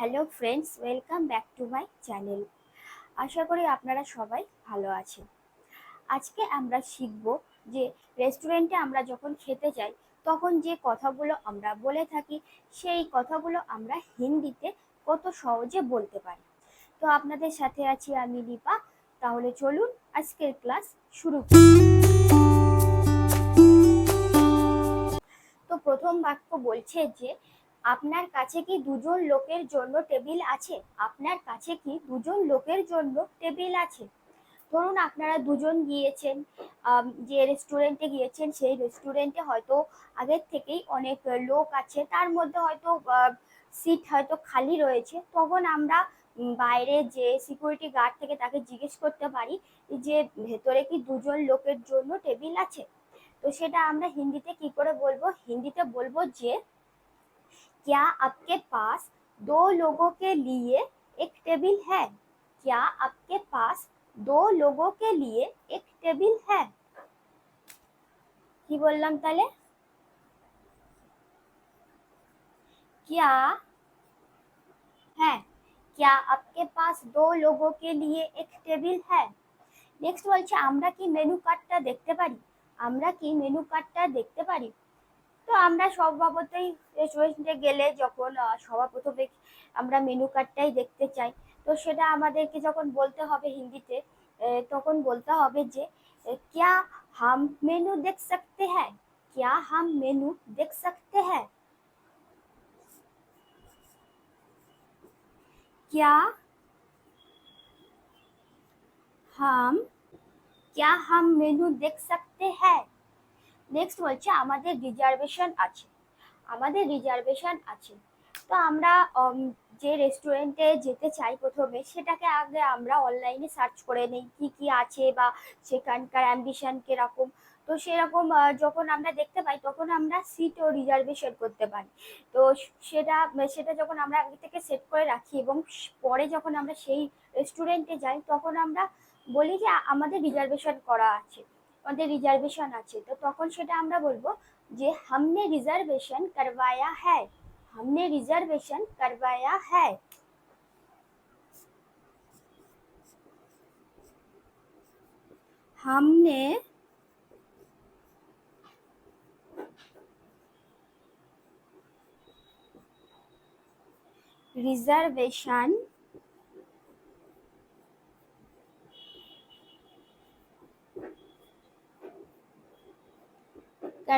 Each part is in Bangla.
Hello friends welcome back to my channel আশা করি আপনারা সবাই ভালো আছেন। আজকে আমরা শিখব যে রেস্টুরেন্টে আমরা যখন খেতে যাই, তখন যে কথাগুলো আমরা বলে থাকি, সেই কথাগুলো আমরা হিন্দিতে কত সহজে বলতে পারি। তো আপনাদের সাথে আছি আমি দীপা। তাহলে চলুন আজকের ক্লাস শুরু তো প্রথম বাক্য বলছে যে আপনার কাছে কি দুজন লোকের জন্য টেবিল আছে? আপনার কাছে কি দুজন লোকের জন্য টেবিল আছে? ধরুন আপনারা দুজন গিয়েছেন যে রেস্টুরেন্টে গিয়েছেন, সেই রেস্টুরেন্টে হয়তো আগের থেকেই অনেক লোক আছে, তার মধ্যে হয়তো সিট হয়তো খালি রয়েছে। তখন আমরা বাইরে যে সিকিউরিটি গার্ড থেকে তাকে জিজ্ঞেস করতে পারি যে, ভেতরে কি দুজন লোকের জন্য টেবিল আছে? তো সেটা আমরা হিন্দিতে কি করে বলব? হিন্দিতে বলব যে क्या आपके पास दो लोगों के लिए एक टेबल है क्या आपके पास दो लोगों के लिए एक टेबल है কি বললাম তাহলে क्या है क्या आपके पास दो लोगों के लिए एक टेबल है নেক্সট বলছে আমরা কি মেনু কার্ডটা দেখতে পারি আমরা কি মেনু কার্ডটা দেখতে পারি তো আমরা স্বভাবতই রেস্টুরেন্টে গেলে যখন আহ, সবার প্রথমে আমরা মেনু কার্ডটাই দেখতে চাই তো সেটা আমাদেরকে যখন বলতে হবে হিন্দিতে আহ, তখন বলতে হবে যে আহ, क्या हम मेनू देख सकते हैं क्या हम मेनू देख सकते हैं क्या हम क्या हम मेनू देख सकते हैं নেক্সট বলছে আমাদের রিজার্ভেশন আছে। আমাদের রিজার্ভেশন আছে। তো আমরা যে রেস্টুরেন্টে যেতে চাই প্রথমে, সেটাকে আগে আমরা অনলাইনে সার্চ করে নিই, কি কি আছে বা সেখানকার অ্যাম্বিশন কীরকম। তো সেরকম যখন আমরা দেখতে পাই, তখন আমরা সিটও রিজার্ভেশন করতে পারি। তো সেটা সেটা যখন আমরা আগে থেকে সেট করে রাখি এবং পরে যখন আমরা সেই রেস্টুরেন্টে যাই, তখন আমরা বলি যে আমাদের রিজার্ভেশন করা আছে। আমাদের রিজার্ভেশন আছে তো তখন সেটা আমরা বলবো যে हमने रिजर्वेशन करवाया है हमने रिजर्वेशन करवाया है हमने रिजर्वेशन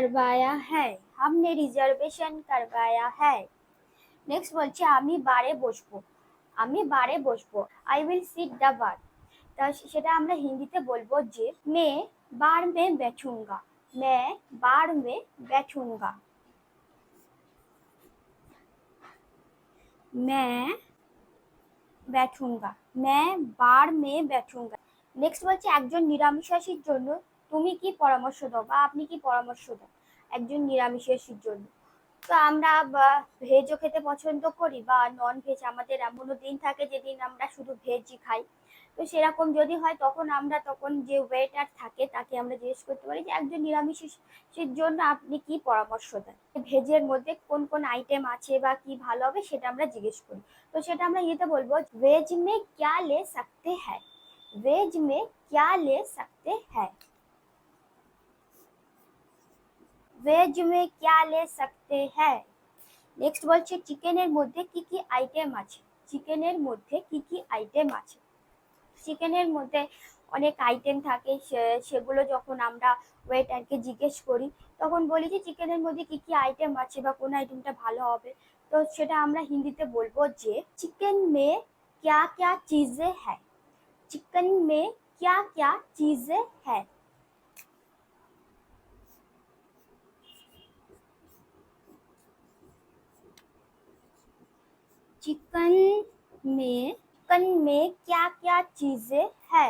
करवाया है हमने रिजर्वेशन करवाया है নেক্সট বলছে আমি বারে বসবো আমি বারে বসবো I will sit the bar তা সেটা আমরা হিন্দিতে বলবো যে মে বার মে बैठूंगा मैं बार में बैठूंगा मैं बैठूंगा मैं बार में बैठूंगा নেক্সট বলছে একজন নিরামিষাশীর জন্য তুমি কি পরামর্শ দাও বা আপনি কি পরামর্শ দাও একজন নিরামিষাশীর জন্য তো আমরা ভেজও খেতে পছন্দ করি বা নন ভেজ আমাদের এমনও দিন থাকে যেদিন আমরা শুধু ভেজই খাই। তো সেরকম যদি হয় তখন আমরা তখন যে ওয়েটার থাকে তাকে আমরা জিজ্ঞেস করতে পারি যে, একজন নিরামিষের জন্য আপনি কি পরামর্শ দেন? ভেজের মধ্যে কোন কোন আইটেম আছে বা কি ভালো হবে সেটা আমরা জিজ্ঞেস করি। তো সেটা আমরা ইয়েতে বলব ভেজ মে ক্যা লে সকতে হ্যায়? ভেজ মে ক্যা লে সকতে হ্যায়? ভেজ মে ক্যা লে সকতে হ্যায় নেক্সট বলছে চিকেনের মধ্যে কি কি আইটেম আছে চিকেনের মধ্যে কি কি আইটেম আছে চিকেনের মধ্যে অনেক আইটেম থাকে সেগুলো যখন আমরা ওয়েটারকে জিজ্ঞেস করি, তখন বলি যে চিকেনের মধ্যে কি কি আইটেম আছে বা কোন আইটেমটা ভালো হবে? তো সেটা আমরা হিন্দিতে বলব যে চিকেন মে ক্যা চিজে হ্যায় চিকেন ক্যা ক্যা চিজে হ্যায় चिकन में चिकन में क्या क्या चीजें है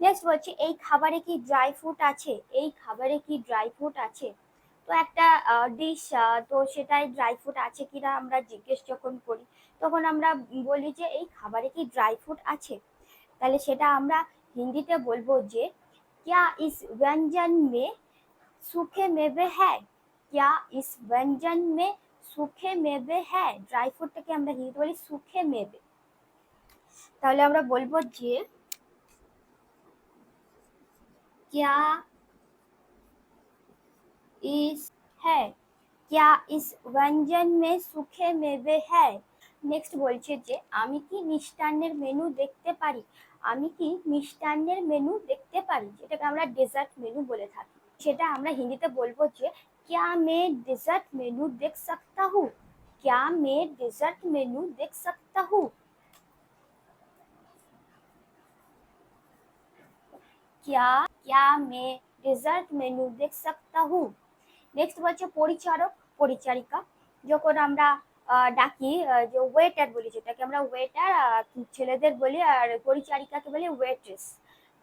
নেক্সট বলছি এই খাবারে কি ড্রাই ফ্রুট আছে এই খাবারে কি ড্রাই ফ্রুট আছে তো একটা ডিশ তো সেটাই ড্রাই ফ্রুট আছে কিনা আমরা জিজ্ঞেস যখন করি তখন আমরা বলি যে এই খাবারে কি ড্রাই ফ্রুট আছে তাহলে সেটা আমরা হিন্দিতে বলবো যে क्या इस व्यंजन में सूखे मेवे है क्या इस व्यंजन में সুখে মেবে হ্যাঁ ড্রাই ফ্রুটটাকে আমরা হিন্দিতে বলি সুখে মেবে তাহলে আমরা বলবো যে क्या इस है क्या इस व्यंजन में सूखे मेवे है নেক্সট বলছে যে আমি কি মিষ্টান্নের মেনু দেখতে পারি আমি কি মিষ্টান্নের মেনু দেখতে পারি যেটাকে আমরা ডেজার্ট মেনু বলে থাকি সেটা আমরা হিন্দিতে বলবো যে क्या मैं डेजर्ट मेनू देख सकता हूँ क्या मैं डेजर्ट मेनू देख सकता हूँ क्या क्या मैं डेजर्ट মেনু দেখ सकता हूँ নেক্সট বলছে পরিচারক পরিচারিকা যখন আমরা আহ, ডাকি আহ, যে ওয়েটার বলি যেটাকে আমরা ওয়েটার ছেলেদের বলি আর পরিচারিকাকে বলি ওয়েট্রেস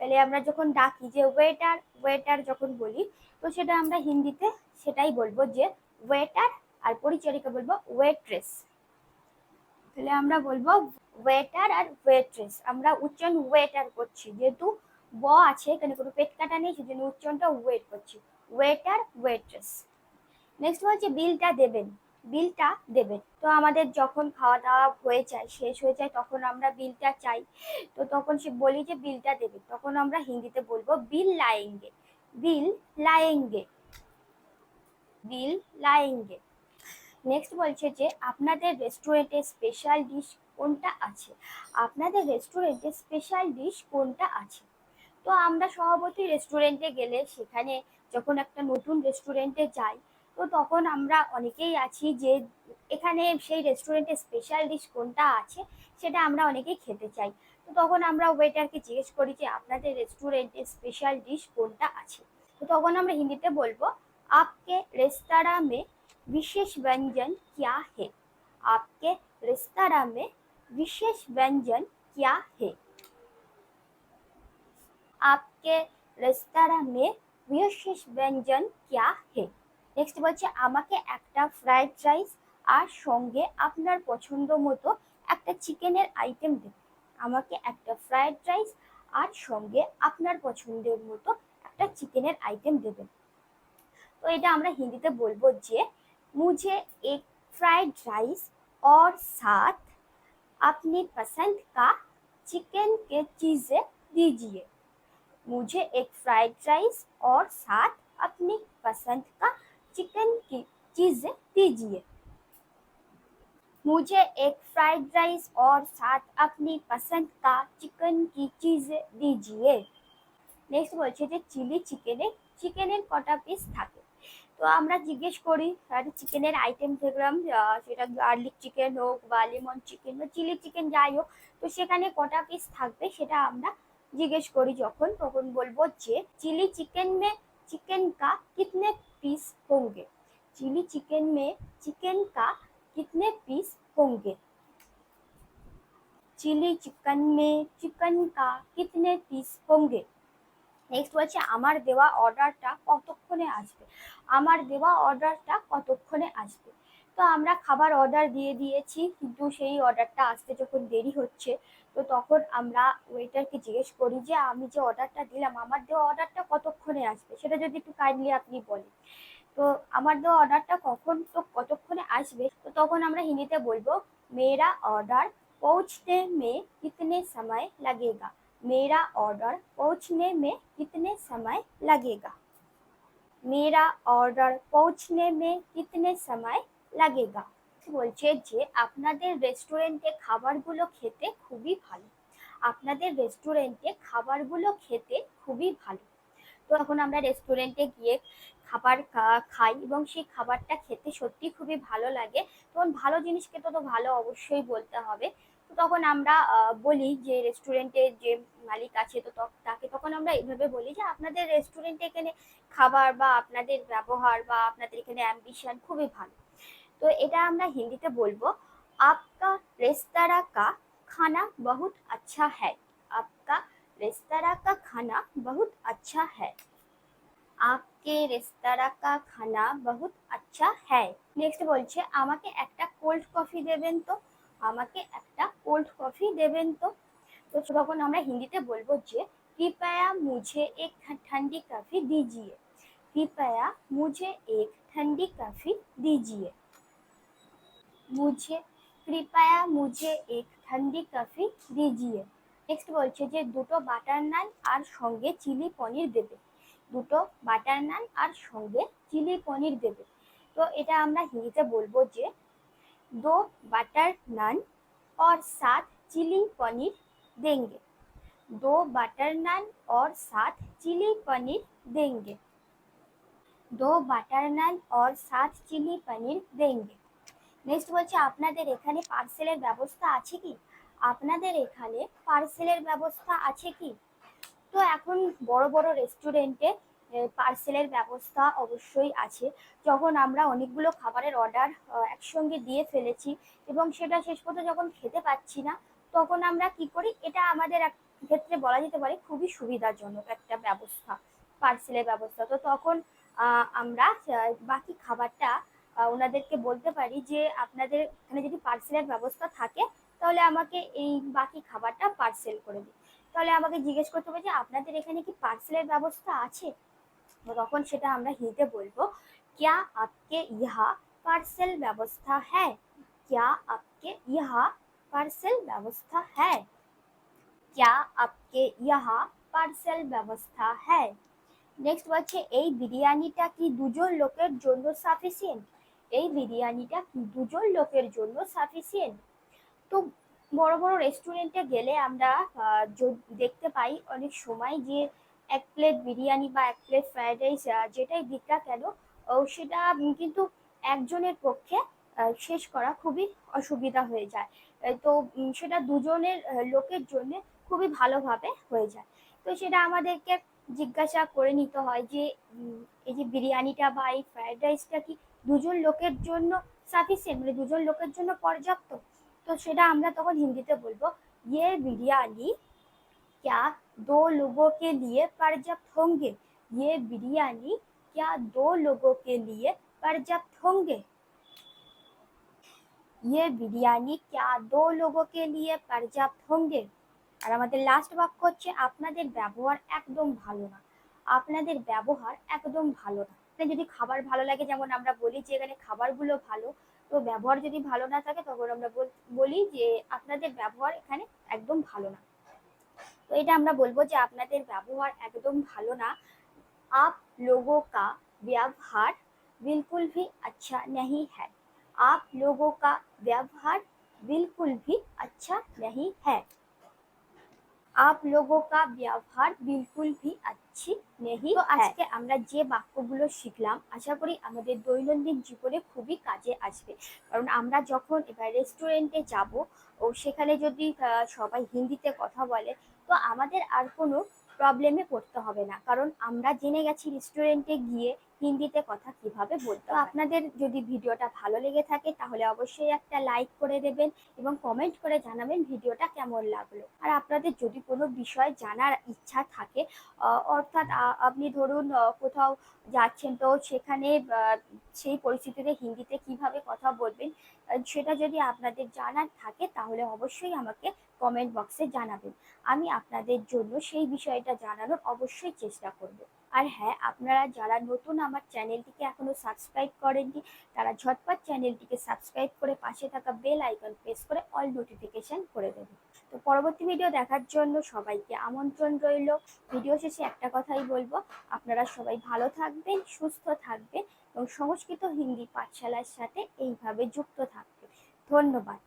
তাহলে আমরা যখন ডাকি যে ওয়েটার ওয়েটার যখন বলি, তো সেটা আমরা হিন্দিতে সেটাই বলব যে ওয়েটার আর পরিচারিকা বলব ওয়েট্রেস তাহলে আমরা বলব ওয়েটার আর ওয়েট্রেস আমরা উচ্চারণ ওয়েটার করছি, যেহেতু ব আছে, এখানে কোনো পেট কাটা নেই, সেজন্য উচ্চারণটা ওয়েট করছি। ওয়েটার ওয়েট্রেস নেক্সট হচ্ছে বিলটা দেবেন। বিলটা দেবেন তো আমাদের যখন খাওয়া দাওয়া হয়ে যায়, শেষ হয়ে যায়, তখন আমরা বিলটা চাই। তো তখন সে বলি যে বিলটা দেবে। তখন আমরা হিন্দিতে বলব বিল লায়েঙ্গে। বিল লায়েঙ্গে। বিল লায়েঙ্গে। নেক্সট বলছে যে আপনাদের রেস্টুরেন্টে স্পেশাল ডিশ কোনটা আছে? আপনাদের রেস্টুরেন্টে স্পেশাল ডিশ কোনটা আছে? তো আমরা স্বভাবতই রেস্টুরেন্টে গেলে সেখানে যখন একটা নতুন রেস্টুরেন্টে যাই তো তখন আমরা অনেকেই আছি যে এখানে সেই রেস্টুরেন্টে স্পেশাল ডিশ কোনটা আছে সেটা আমরা অনেকেই খেতে চাই তো তখন আমরা ওয়েটারকে জিজ্ঞেস করি যে আপনাদের রেস্টুরেন্টে স্পেশাল ডিশ কোনটা আছে তো তখন আমরা হিন্দিতে বলবো আপকে রেস্তোরাঁ মে विशेष व्यंजन क्या है आपके रेस्तरां में विशेष व्यंजन क्या है आपके रेस्तरां में विशेष व्यंजन क्या है নেক্সট বলছে আমাকে একটা ফ্রাইড রাইস আর সঙ্গে আপনার পছন্দ মতো একটা চিকেনের আইটেম দেবেন আমাকে একটা ফ্রাইড রাইস আর সঙ্গে আপনার পছন্দের মতো একটা চিকেনের আইটেম দেবেন তো এটা আমরা হিন্দিতে বলবো যে मुझे एक फ्राइड राइस और साथ अपनी पसंद का चिकन के चीज़ें दीजिए मुझे एक फ्राइड राइस और साथ अपनी पसंद का चिकन की चीज़ें दीजिए मुझे एक फ्राइड राइस और साथ अपनी पसंद का चिकन की चीज़ें दीजिए নেক্সট বলছে যে চিলি চিকেনে চিকেনের কটা পিস থাকে তো আমরা জিজ্ঞেস করি একটা চিকেনের আইটেম দেখলাম আহ, সেটা গার্লিক চিকেন হোক বা লেমন চিকেন বা চিলি চিকেন যাই হোক তো সেখানে কটা পিস থাকবে সেটা আমরা জিজ্ঞেস করি যখন তখন বলবো যে চিলি চিকেন মে চিকেন কা কিতনে পিস होंगे চিলি চিকেন মে চিকেন কা কিতনে পিস होंगे চিলি চিকেন মে চিকেন কা কিতনে পিস होंगे নেক্সট বলছে আমার দেওয়া অর্ডারটা কতক্ষণে আসবে আমার দেওয়া অর্ডারটা কতক্ষণে আসবে তো আমরা খাবার অর্ডার দিয়ে দিয়েছি কিন্তু সেই অর্ডারটা আসতে যখন দেরি হচ্ছে তো তখন আমরা ওয়েটারকে জিজ্ঞেস করি যে আমি যে অর্ডারটা দিলাম আমার দেওয়া অর্ডারটা কতক্ষণে আসবে সেটা যদি একটু কাইন্ডলি আপনি বলেন তো আমার দেওয়া অর্ডারটা কখন তো কতক্ষণে আসবে তো তখন আমরা হিন্দিতে বলবো মেরা অর্ডার পৌঁছতে মে কিতনে সময় লাগেগা मेरा ऑर्डर पहुंचने में कितने समय लगेगा मेरा ऑर्डर पहुंचने में कितने समय लगेगा বলছে যে আপনাদের রেস্টুরেন্টে খাবারগুলো খেতে খুবই ভালো। আপনাদের রেস্টুরেন্টে খাবারগুলো খেতে খুবই ভালো। তো এখন আমরা রেস্টুরেন্টে গিয়ে খাবার খাই এবং সেই খাবারটা খেতে সত্যি খুবই ভালো লাগে। তখন ভালো জিনিস খেতে তো ভালো অবশ্যই বলতে হবে। তো তখন আমরা বলি যে রেস্টুরেন্টের যে মালিক আছে, তো তাকে তখন আমরা এইভাবে বলি যে আপনাদের রেস্টুরেন্টে এখানে খাবার বা আপনাদের ব্যবহার বা আপনাদের এখানে অ্যাম্বিশন খুবই ভালো। তো এটা আমরা হিন্দিতে বলব, আপকা রেস্তারা কা খানা বহুত আচ্ছা হ্যায়। আপকা রেস্তারা কা খানা বহুত আচ্ছা হ্যায়। আপকে রেস্তোরাঁ কা খানা বহুত আচ্ছা হ্যায়। নেক্সট বলছে, আমাকে একটা কোল্ড কফি দেবেন তো? আমাকে একটা কোল্ড কফি দেবেন তো? তো তখন আমরা হিন্দিতে বলব যে, কৃপয়া মুঝে এক ঠান্ডি কফি দিজিয়ে। কৃপয়া মুঝে এক ঠান্ডি কফি দিজিয়ে। মুঝে কৃপায়া মুঝে এক ঠান্ডি কফি দিজিয়ে নেক্সট বলছে যে, দুটো বাটার নান আর সঙ্গে চিলি পনির দেবে। দুটো বাটার নান আর সঙ্গে চিলি পনির দেবে। তো এটা আমরা হিন্দিতে বলব যে, দো বাটার নান অর সাত চিলি পনির देंगे दो বাটার নান অর সাত চিলি পনির देंगे दो বাটার নান অর সাত চিলি পনির देंगे নেক্সট বলছে, আপনাদের এখানে পার্সেলের ব্যবস্থা আছে কি? আপনাদের এখানে পার্সেলের ব্যবস্থা আছে কি? তো এখন বড় বড় রেস্টুরেন্টে পার্সেলের ব্যবস্থা অবশ্যই আছে। যখন আমরা অনেকগুলো খাবারের অর্ডার একসঙ্গে দিয়ে ফেলেছি এবং সেটা শেষ পর্যন্ত যখন খেতে পাচ্ছি না, তখন আমরা কি করি? এটা আমাদের এক ক্ষেত্রে বলা যেতে পারে খুবই সুবিধাজনক একটা ব্যবস্থা পার্সেলের ব্যবস্থা। তো তখন আমরা বাকি খাবারটা ওনাদেরকে বলতে পারি যে আপনাদের এখানে যদি পার্সেলের ব্যবস্থা থাকে তাহলে আমাকে এই বাকি খাবারটা পার্সেল করে দিন তাহলে আমাকে জিজ্ঞেস করতে হবে যে আপনাদের এখানে কি পার্সেলের ব্যবস্থা আছে তো তখন সেটা আমরা হিন্দিতে বলবো क्या आपके यहाँ पार्सल व्यवस्था है क्या आपके यहाँ पार्सल व्यवस्था है क्या आपके यहाँ পার্সেল ব্যবস্থা হ্যাঁ নেক্সট বলছে এই বিরিয়ানিটা কি দুজন লোকের জন্য সাফিসিয়েন্ট এই বিরিয়ানিটা দুজন লোকের জন্য সাফিসিয়েন্ট তো বড় বড় রেস্টুরেন্টে গেলে আমরা দেখতে পাই অনেক সময় যে এক প্লেট বিরিয়ানি বা এক প্লেট ফ্রাইড রাইস যেটাই দিক না কেন সেটা কিন্তু একজনের পক্ষে শেষ করা খুবই অসুবিধা হয়ে যায়। তো সেটা দুজনের লোকের জন্য খুবই ভালোভাবে হয়ে যায়। তো সেটা আমাদেরকে জিজ্ঞাসা করে নিতে হয় যে এই যে বিরিয়ানিটা বা এই ফ্রাইড রাইসটা কি দুজন লোকের জন্য সাফিসিয়েন্ট মানে দুজন লোকের জন্য পর্যাপ্ত তো সেটা আমরা তখন হিন্দিতে বলবো ইয়ে বিরিয়ানি क्या दो लोगों के लिए पर्याप्त होंगे ये बिरयानी क्या दो लोगों के लिए पर्याप्त होंगे ये बिरयानी क्या दो लोगों के लिए पर्याप्त होंगे আর আমাদের লাস্ট বাক্য হচ্ছে আপনাদের ব্যবহার একদম ভালো না আপনাদের ব্যবহার একদম ভালো না মানে যদি খাবার ভালো লাগে যেমন আমরা বলি যে এখানে খাবারগুলো ভালো তো ব্যবহার যদি ভালো না থাকে তখন আমরা বল- বলি যে আপনাদের ব্যবহার এখানে একদম ভালো না তো এটা আমরা বলবো যে আপনাদের ব্যবহার একদম ভালো না आप लोगों का व्यवहार बिल्कुल भी अच्छा नहीं है आप लोगों का व्यवहार बिल्कुल भी अच्छा नहीं है आप लोगों का व्यवहार बिल्कुल भी अच्छी नहीं তো আজকে আমরা যে বাক্যগুলো শিখলাম আশা করি আমাদের দৈনন্দিন জীবনে খুবই কাজে আসবে। কারণ আমরা যখন এবার রেস্টুরেন্টে যাব ও সেখানে যদি সবাই হিন্দিতে কথা বলে তো আমাদের আর কোনো প্রবলেমে পড়তে হবে না কারণ আমরা জেনে গেছি রেস্টুরেন্টে গিয়ে হিন্দিতে কথা কীভাবে বলতে। আপনাদের যদি ভিডিওটা ভালো লেগে থাকে তাহলে অবশ্যই একটা লাইক করে দেবেন এবং কমেন্ট করে জানাবেন ভিডিওটা কেমন লাগল আর আপনাদের যদি কোনো বিষয় জানার ইচ্ছা থাকে অর্থাৎ আপনি ধরুন কোথাও যাচ্ছেন তো সেখানে সেই পরিস্থিতিতে হিন্দিতে কীভাবে কথা বলবেন সেটা যদি আপনাদের জানার থাকে, তাহলে অবশ্যই আমাকে কমেন্ট বক্সে জানাবেন। আমি আপনাদের জন্য সেই বিষয়টা জানানোর অবশ্যই চেষ্টা করব। আর হ্যাঁ আপনারা যারা নতুন আমার চ্যানেলটিকে এখনও সাবস্ক্রাইব করেননি, তারা ঝটপট চ্যানেলটিকে সাবস্ক্রাইব করে পাশে থাকা বেল আইকন প্রেস করে অল নোটিফিকেশন করে দেবেন। তো পরবর্তী ভিডিও দেখার জন্য সবাইকে আমন্ত্রণ রইল। ভিডিও শেষে একটা কথাই বলব, আপনারা সবাই ভালো থাকবেন, সুস্থ থাকবেন এবং সংস্কৃত হিন্দি পাঠশালার সাথে এইভাবে যুক্ত থাকবে। ধন্যবাদ।